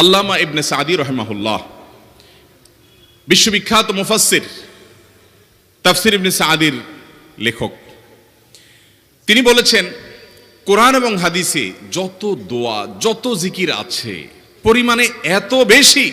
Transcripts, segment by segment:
আল্লামা ইবনে সাদি রহমাহুল্লাহ, বিশ্ববিখ্যাত মুফাসসির, তাফসির ইবনে সাদির লেখক। তিনি বলেছেন, কোরআন এবং হাদিসে যত দোয়া, যত জিকির আছে, পরিমাণে এত বেশি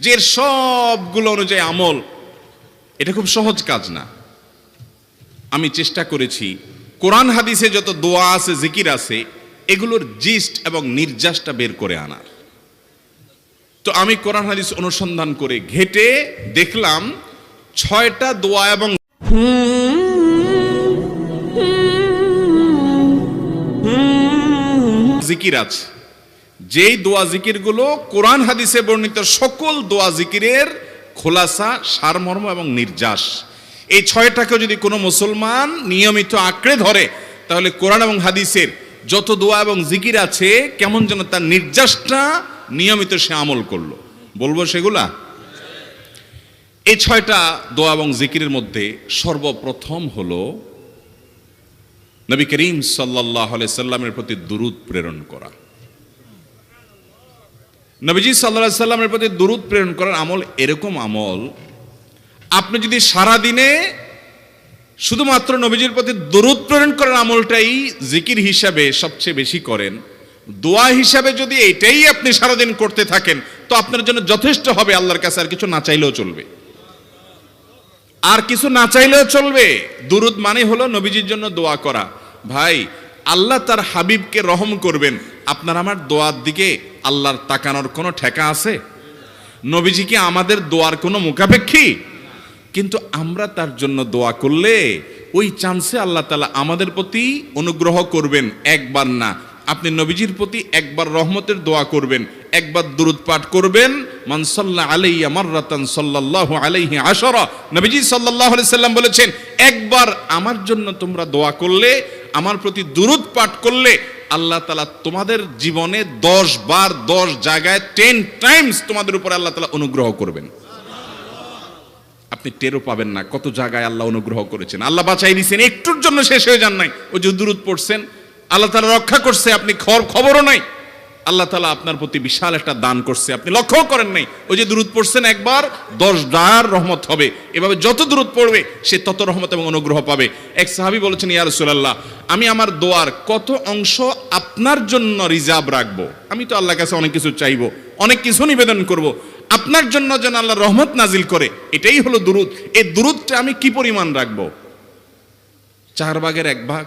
যে এর সবগুলো অনুযায়ী আমল, এটা খুব সহজ কাজ না। আমি চেষ্টা করেছি, কোরআন হাদিসে যত দোয়া আছে, জিকির আছে, এগুলোর জিস্ট এবং নির্যাসটা বের করে আনার। তো আমি কোরআন হাদিস অনুসন্ধান করে ঘেটে দেখলাম ছয়টা দোয়া এবং জিকির আছে। যেই দোয়া জিকিরগুলো কোরআন হাদিসে বর্ণিত সকল দোয়া জিকিরের খোলাসা, সারমর্ম এবং নির্যাস। এই ছয়টাকে যদি কোনো মুসলমান নিয়মিত আঁকড়ে ধরে, তাহলে কোরআন এবং হাদিসের যত দোয়া এবং জিকির আছে, কেমন যেন তার নির্যাসটা নিয়মিত সে আমল করল। বলব সেগুলা? এই ছয়টা দোয়া এবং জিকিরের মধ্যে সর্বপ্রথম হলো নবী করিম সাল্লাহ সাল্লামের প্রতি দুরুদ প্রেরণ করা। নবীজি সাল্লাহ সাল্লামের প্রতি দুরুদ প্রেরণ করার আমল এরকম আমল, আপনি যদি সারা দিনে শুধুমাত্র নবীজির প্রতি দুরুদ প্রেরণ করার আমলটাই জিকির হিসাবে সবচেয়ে বেশি করেন দোয়া হিসাবে যদি এটাই আপনি সারাদিন করতে থাকেন, তো আপনার জন্য যথেষ্ট হবে আল্লাহর কাছে, আর কিছু না চাইলেও চলবে। আর কিছু না চাইলেও চলবে। দুরুদ মানে হলো নবীজির জন্য দোয়া করা। ভাই, আল্লাহ তার হাবিবকে রহম করবেন। আপনার আমার দোয়ার দিকে আল্লাহর তাকানোর কোনো ঠেকা আছে? নবীজি কি আমাদের দোয়ার কোনো মুখাপেক্ষী? কিন্তু আমরা তার জন্য দোয়া করলে ওই চান্সে আল্লাহ তালা আমাদের প্রতি অনুগ্রহ করবেন, একবার না। আপনি নবীজির প্রতি একবার রহমতের দোয়া করবেন, একবার দুরুদ পাঠ করবেন, মান সাল্লা আলাইয়া মাররাতান সাল্লাল্লাহু আলাইহি আশারা। নবীজি সাল্লাল্লাহু আলাইহি সাল্লাম বলেছেন, একবার আমার জন্য তোমরা দোয়া করলে, আমার প্রতি দুরুদ পাঠ করলে, আল্লাহ তালা তোমাদের জীবনে দশ বার দশ জায়গায় টেন টাইমস তোমাদের উপরে আল্লাহ তালা অনুগ্রহ করবেন। আপনি টেরও পাবেন না কত জায়গায় আল্লাহ অনুগ্রহ করেছেন। আল্লাহ বাঁচাই দিয়েছেন একটুর জন্য শেষ হয়ে যান নাই। ওই যে দূরত পড়ছেন আল্লাহ তালা রক্ষা করছে, আপনি খবর, খবরও নাই। আল্লাহ তালা আপনার প্রতি বিশাল একটা দান করছে, আপনি লক্ষ্যও করেন নাই। ওই যে দূরত পড়ছেন একবার, দশ ডার রহমত হবে। এভাবে যত দূরত পড়বে, সে তত রহমত এবং অনুগ্রহ পাবে। এক সাহাবি বলেছেন, ইয়া রাসূলুল্লাহ, আমি আমার দোয়ার কত অংশ আপনার জন্য রিজার্ভ রাখব? আমি তো আল্লাহর কাছে অনেক কিছু চাইব, অনেক কিছু নিবেদন করব। আপনার জন্য যেন আল্লাহ রহমত নাজিল করে, এটাই হলো দুরুদ। এই দুরুদটা আমি কি পরিমাণ রাখব? চার ভাগের এক ভাগ।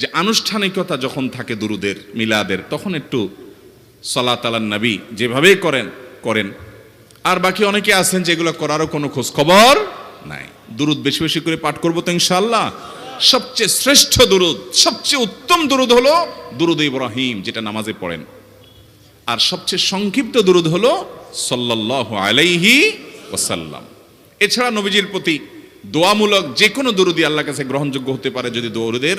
যে আনুষ্ঠানিকতা যখন থাকে দুরুদের, মিলাদের, তখন একটু সলা তালান নবী যেভাবেই করেন করেন। আর বাকি অনেকে আছেন যেগুলো করারও কোনো খোঁজ খবর নাই। দুরুদ বেশি বেশি করে পাঠ করব তো ইনশাল্লাহ সবচেয়ে শ্রেষ্ঠ দুরুদ, সবচেয়ে উত্তম দুরুদ হলো দুরুদ ইব্রাহিম, যেটা নামাজে পড়েন। আর সবচেয়ে সংক্ষিপ্ত দুরুদ হলো সাল্লাহ আলাইহি ওসাল্লাম এছাড়া নবীজির প্রতি দোয়ামূলক যে কোনো দুরুদি আল্লাহ কাছে গ্রহণযোগ্য হতে পারে যদি দৌরুদের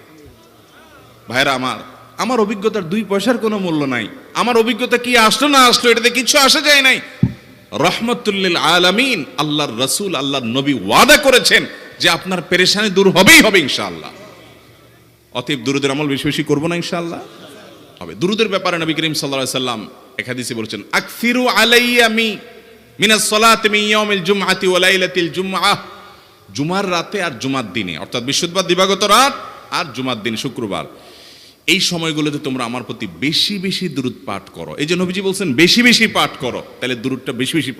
ভাইরা আমার আমার অভিজ্ঞতার দুই পয়সার কোনো মূল্য নাই। আমার অভিজ্ঞতা কি আসলো না আসলো, এটাতে কিছু আসা যায় নাই। রহমতুল্লিল আলামিন আল্লাহর রসুল, আল্লাহর নবী ওয়াদা করেছেন যে আপনার পেরেশানি দূর হবেই হবে ইনশাআল্লাহ। অতএব দুরুদের আমল বেশি বেশি করব না ইনশাআল্লাহ। হবে। দুরুদের ব্যাপারে নবী করিম আলাইহি সাল্লাম একাদিসে বলেছেন আকফিরু আলাইয়া মি, মিনাস সালাতি ইয়াউমিল জুমআতি ওয়া লাইলাতিল জুমার রাতে আর জুমার দিনে, অর্থাৎ বৃহস্পতিবার দিবাগত রাত আর জুমার দিন শুক্রবার। এই সময়গুলোতে তোমরা আমার প্রতি বেশি বেশি দূরত পাঠ করো। এই যে নবীজি বলছেন, বেশি বেশি পাঠ করো। তাহলে দূরটা বেশি বেশি পাঠ